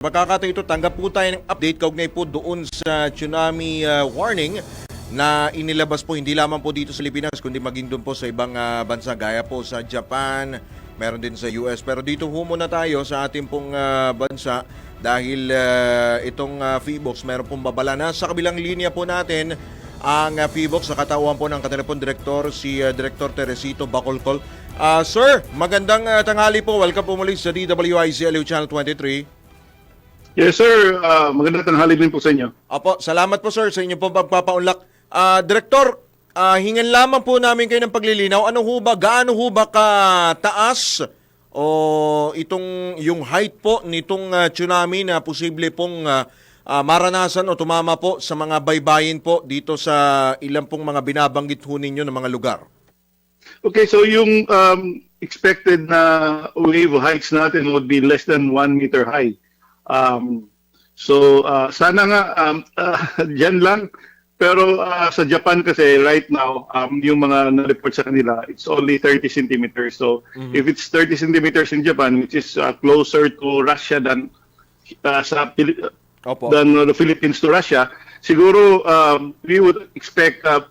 Pagkakataon ito, tanggap po tayo ng update kaugnay po doon sa tsunami uh, warning na inilabas po hindi lamang po dito sa Pilipinas kundi maging doon po sa ibang uh, bansa gaya po sa Japan, meron din sa US. Pero dito ho muna tayo sa ating pong uh, bansa dahil uh, itong uh, Feebox meron pong babala na sa kabilang linya po natin ang uh, Feebox sa katawan po ng katelepon direktor si uh, Director Teresito Bacolcol. Uh, sir, magandang uh, tanghali po. Welcome po muli sa DWIC LU Channel 23. Yes, sir. Uh, magandang tanghali din po sa inyo. Opo, salamat po sir sa inyo po pagpapaunlak. Ah, Direktor, ah, hingan lamang po namin kayo ng paglilinaw. Ano ho ba, gaano ho ba ka taas o itong yung height po nitong ah, tsunami na posible pong ah, ah, maranasan o tumama po sa mga baybayin po dito sa ilang pong mga binabanggit ho ninyo ng mga lugar? Okay, so yung um, expected na wave heights natin would be less than 1 meter high. Um, so uh, sana nga um, uh, dyan lang. Pero uh, sa Japan kasi right now, um, yung mga na-report sa kanila, it's only 30 centimeters. So if it's 30 centimeters in Japan, which is uh, closer to Russia than uh, sa Opo. than uh, the Philippines to Russia, siguro um, we would expect uh,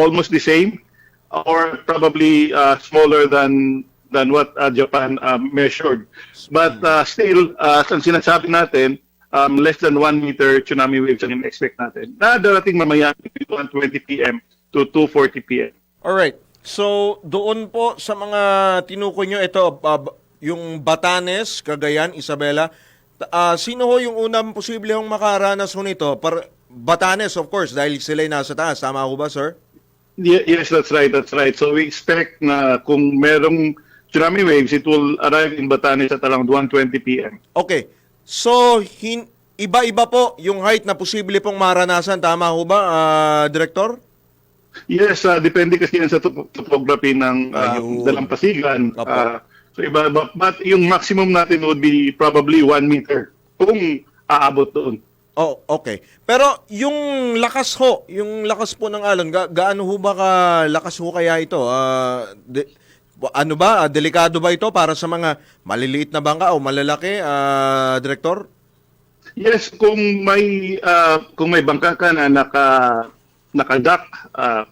almost the same or probably uh, smaller than than what uh, Japan um, measured. But uh, still, uh, ang sinasabi natin, um, less than 1 meter tsunami waves ang expect natin. Na darating mamaya between 1:20 p.m. to 2:40 p.m. Alright. So, doon po sa mga tinukoy nyo, ito, uh, yung Batanes, Cagayan, Isabela, ah, sino ho yung unang posible hong makaranas ho nito? Par Batanes, of course, dahil sila'y nasa taas. Tama ho ba, sir? Ye- Yes, that's right, that's right. So we expect na kung merong tsunami waves, it will arrive in Batanes at around 1:20 p.m. Okay. So, hin- iba-iba po yung height na posible pong maranasan. Tama ho ba, ah, Director? Yes, uh, depende kasi yan sa top- topography ng uh, Ayun. dalampasigan. Uh, so iba, iba, but yung maximum natin would be probably 1 meter kung aabot doon. Oh, okay. Pero yung lakas ho, yung lakas po ng alon, ga- gaano ho ba ka lakas ho kaya ito? Ah, de- ano ba, ah, delikado ba ito para sa mga maliliit na bangka o malalaki, ah, Director? Yes, kung may uh, kung may bangka ka na naka nakadock uh,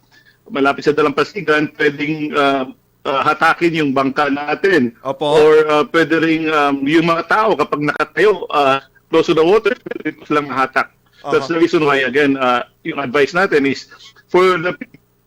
malapit sa dalampasigan, pwedeng uh, uh, hatakin yung bangka natin. Opo. Or uh, pwede rin um, yung mga tao kapag nakatayo uh, close to the water, pwede silang mahatak. That's the reason why again uh, yung advice natin is for the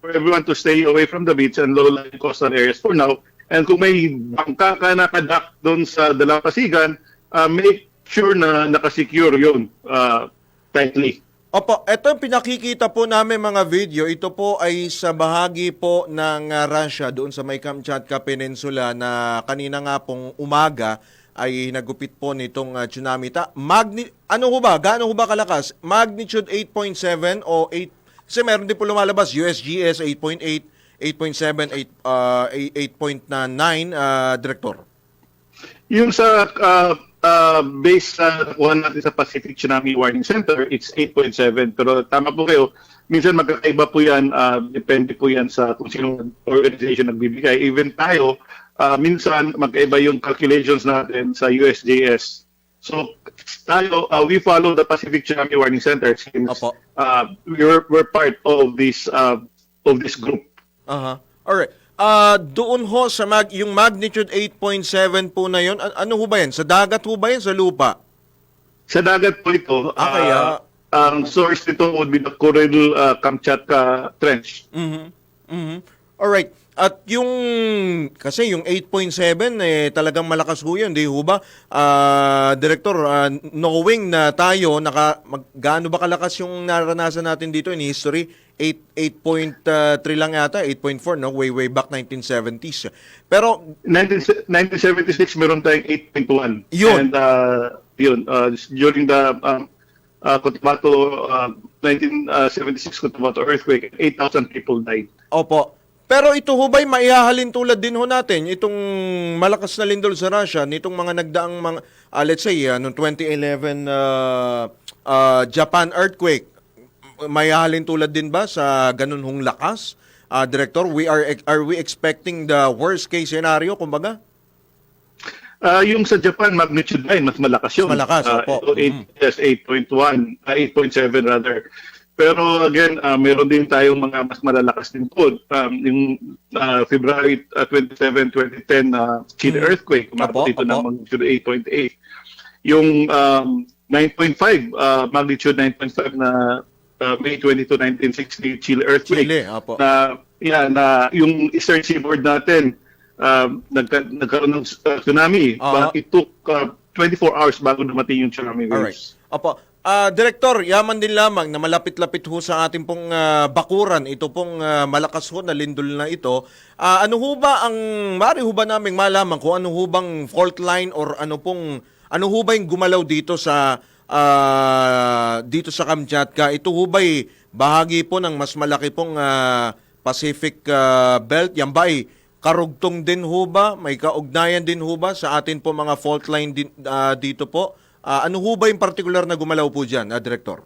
for everyone to stay away from the beach and low-lying coastal areas for now. And kung may bangka ka nakadock doon sa dalampasigan, uh, make sure na nakasecure yun uh, tightly. Opo, ito yung pinakikita po namin mga video. Ito po ay sa bahagi po ng ah, Russia doon sa may Kamchatka Peninsula na kanina nga pong umaga ay nagupit po nitong ah, tsunami. Ta, magni ano ho ba? Gaano ho ba kalakas? Magnitude 8.7 o 8 kasi meron din po lumalabas USGS 8.8, 8.7, 8 ah, 8.9 ah, director. Yung sa uh, uh, base sa nakuha natin sa Pacific Tsunami Warning Center, it's 8.7. Pero tama po kayo, minsan magkakaiba po yan, uh, depende po yan sa kung sino organization nagbibigay. Even tayo, uh, minsan magkaiba yung calculations natin sa USGS. So tayo, uh, we follow the Pacific Tsunami Warning Center since Opo. uh, we're, we're part of this uh, of this group. Aha. Alright. Ah, doon ho sa mag yung magnitude 8.7 po na yon. an- ano ho ba yan? Sa dagat ho ba yan sa lupa? Sa dagat po ito, Ah, kaya- ah, ang source nito would be the Kuril uh, Kamchatka Trench. Mhm. Mhm. Alright. At yung kasi yung 8.7 eh talagang malakas ho 'yun, di ho ba? Ah, director, ah, knowing na tayo naka mag, gaano ba kalakas yung naranasan natin dito in history? 8 8.3 lang yata, 8.4 no, way way back 1970s. Pero 19, 1976, meron tayong 8.1. Yun. And uh, yun, uh, during the um, uh, Cotabato, uh, 1976 Cotabato earthquake, 8,000 people died. Opo. Pero ito ho ba'y maihahalin tulad din ho natin, itong malakas na lindol sa Russia, nitong mga nagdaang mga, ah, let's say, uh, noong 2011 uh, uh, Japan earthquake, maihahalin tulad din ba sa ganun hong lakas? Ah, Director, we are are we expecting the worst case scenario, kumbaga? Ah, yung sa Japan, magnitude 9, mas malakas yun. Mas malakas, Ah, opo. ito, eight- Mhm. Yes, 8.1, ah, 8.7 rather. Pero again, ah, meron din tayong mga mas malalakas din po. Um, yung ah, February ah, 27, 2010 na Chile Mhm. earthquake, umabot dito ng magnitude 8.8. Yung um, 9.5, ah, magnitude 9.5 na ah, May 22, 1960 Chile earthquake Chile, opo. na yeah, na yung eastern seaboard natin um, nagka, nagkaroon ng uh, tsunami. Aha. But it took uh, 24 hours bago dumating yung tsunami Alright. waves. Opo. Ah, Director, yaman din lamang na malapit-lapit ho sa ating pong ah, bakuran, ito pong ah, malakas ho na lindol na ito. Ah, ano ho ba ang, mari ho ba naming malaman kung ano ho bang fault line or ano pong, ano ho ba yung gumalaw dito sa, ah, dito sa Kamchatka? Ito ho ba'y bahagi po ng mas malaki pong ah, Pacific ah, Belt? Yan ba ay karugtong din ho ba? May kaugnayan din ho ba sa atin po mga fault line din, ah, dito po? Ah, ano ho ba yung particular na gumalaw po dyan, ah, Director?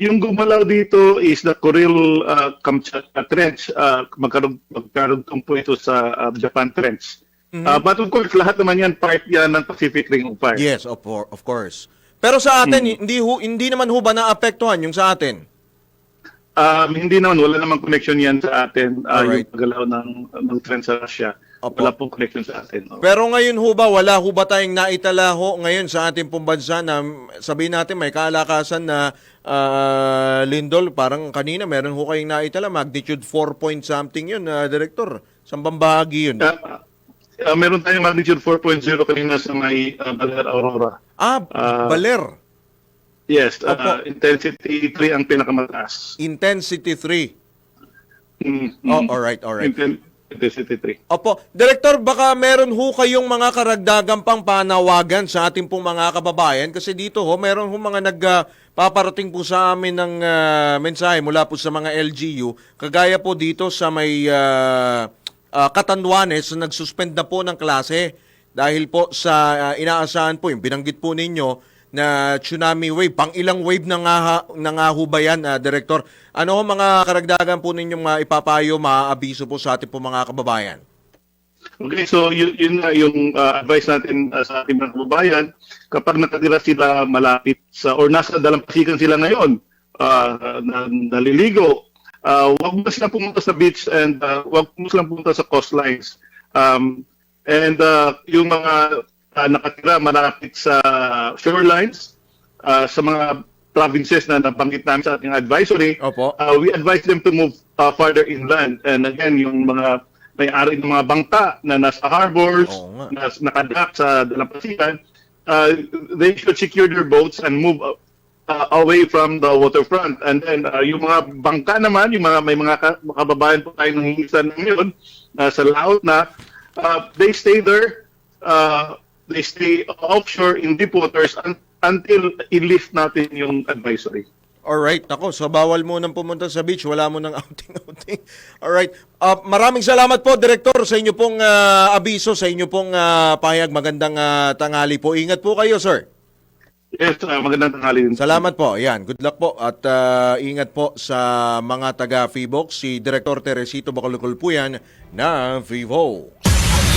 Yung gumalaw dito is the Kuril uh, Kamchatka Trench. Uh, magkarug, magkarugtong po ito sa uh, Japan Trench. Uh, but of course, lahat naman yan part yan ng Pacific Ring of Fire. Yes, of, of course. Pero sa atin, hindi, ho, hindi naman ho ba naapektuhan yung sa atin? Um, hindi naman, wala namang connection yan sa atin. Uh, Alright. yung paggalaw ng, ng trend sa Russia. Opo. Wala pong connection sa atin. no. Pero ngayon ho ba, wala ho ba tayong naitala ho ngayon sa ating pong bansa na sabihin natin may kalakasan na ah, lindol, parang kanina meron ho kayong naitala, magnitude 4 point something yun, ah, Director. Saan bahagi yun? Uh, uh, meron tayong magnitude 4.0 kanina sa may uh, Baler Aurora. Ah, ah, Baler. Yes, uh, Opo. intensity 3 ang pinakamataas. Intensity 3. Mm, Oh, mm. alright, alright. Inten- intensity 3. Opo. Director, baka meron ho kayong mga karagdagang pang panawagan sa ating pong mga kababayan kasi dito ho, meron ho mga nagpaparating po sa amin ng ah, mensahe mula po sa mga LGU. Kagaya po dito sa may uh, Katanduanes na nagsuspend na po ng klase dahil po sa ah, inaasahan po, yung binanggit po ninyo na tsunami wave, pang ilang wave na nga, na nga ho ba yan, ah, Director? Ano ho mga karagdagan po ninyong mga ipapayo, maaabiso po sa ating po mga kababayan? Okay, so yun, yun nga yung uh, advice natin uh, sa ating mga kababayan. Kapag nakatira sila malapit sa, or nasa dalampasigan sila ngayon, uh, na, naliligo, uh, wag mo sila pumunta sa beach and uh, wag mo sila pumunta sa coastlines. Um, and uh, yung mga uh, nakatira malapit sa shorelines, uh, sa mga provinces na nabanggit namin sa ating advisory, Opo. uh, we advise them to move uh, farther inland. And again, yung mga may-ari ng mga bangka na nasa harbors, Oo nga. na nakadock sa dalampasigan, uh, they should secure their boats and move uh, uh, away from the waterfront. And then uh, yung mga bangka naman, yung mga may mga ka- kababayan po tayo nangingisan ngayon na sa laot na, uh, they stay there, uh, they stay offshore in deep waters un- until i-lift natin yung advisory. Alright, nako, so bawal mo nang pumunta sa beach, wala mo nang outing-outing. Alright, uh, maraming salamat po, Director, sa inyo pong ah, abiso, sa inyo pong ah, pahayag. Magandang ah, tanghali po. Ingat po kayo, sir. Yes, uh, magandang tanghali din. Salamat po. Ayan, good luck po. At ah, ingat po sa mga taga-Fibox, si Director Teresito Bacalukul po yan na Vivo.